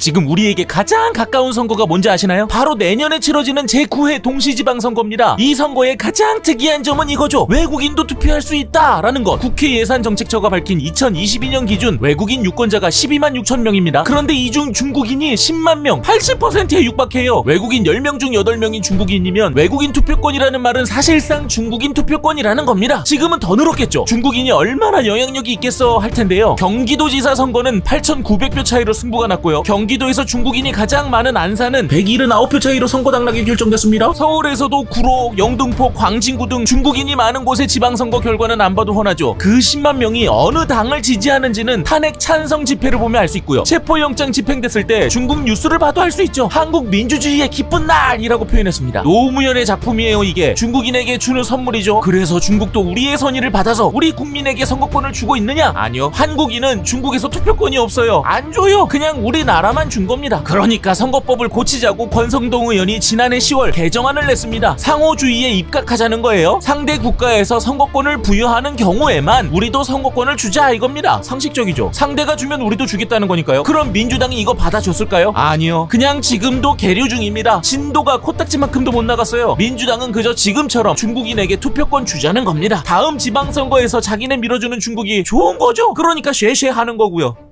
지금 우리에게 가장 가까운 선거가 뭔지 아시나요? 바로 내년에 치러지는 제9회 동시지방 선거입니다. 이 선거의 가장 특이한 점은 이거죠. 외국인도 투표할 수 있다라는 것. 국회 예산정책처가 밝힌 2022년 기준 외국인 유권자가 12만 6천 명입니다. 그런데 이 중 중국인이 10만 명, 80%에 육박해요. 외국인 10명 중 8명인 중국인이면 외국인 투표권이라는 말은 사실상 중국인 투표권이라는 겁니다. 지금은 더 늘었겠죠. 중국인이 얼마나 영향력이 있겠어 할 텐데요. 경기도지사 선거는 8,900표 차이로 승부가 났고요. 경기 도에서 중국인이 가장 많은 안산은 179표 차이로 선거 당락이 결정됐습니다. 서울에서도 구로, 영등포, 광진구 등 중국인이 많은 곳의 지방선거 결과는 안 봐도 훤하죠. 그 10만 명이 어느 당을 지지하는지는 탄핵 찬성 집회를 보면 알 수 있고요. 체포영장 집행됐을 때 중국 뉴스를 봐도 알 수 있죠. 한국 민주주의의 기쁜 날이라고 표현했습니다. 노무현의 작품이에요, 이게. 중국인에게 주는 선물이죠. 그래서 중국도 우리의 선의를 받아서 우리 국민에게 선거권을 주고 있느냐? 아니요. 한국인은 중국에서 투표권이 없어요. 안 줘요. 그냥 우리나라 만 준 겁니다. 그러니까 선거법을 고치자고 권성동 의원이 지난해 10월 개정안을 냈습니다. 상호주의에 입각하자는 거예요. 상대 국가에서 선거권을 부여하는 경우에만 우리도 선거권을 주자 이겁니다. 상식적이죠. 상대가 주면 우리도 주겠다는 거니까요. 그럼 민주당이 이거 받아줬을까요? 아니요. 그냥 지금도 계류 중입니다. 진도가 코딱지만큼도 못 나갔어요. 민주당은 그저 지금처럼 중국인에게 투표권 주자는 겁니다. 다음 지방선거에서 자기네 밀어주는 중국이 좋은 거죠. 그러니까 쉐쉐 하는 거고요.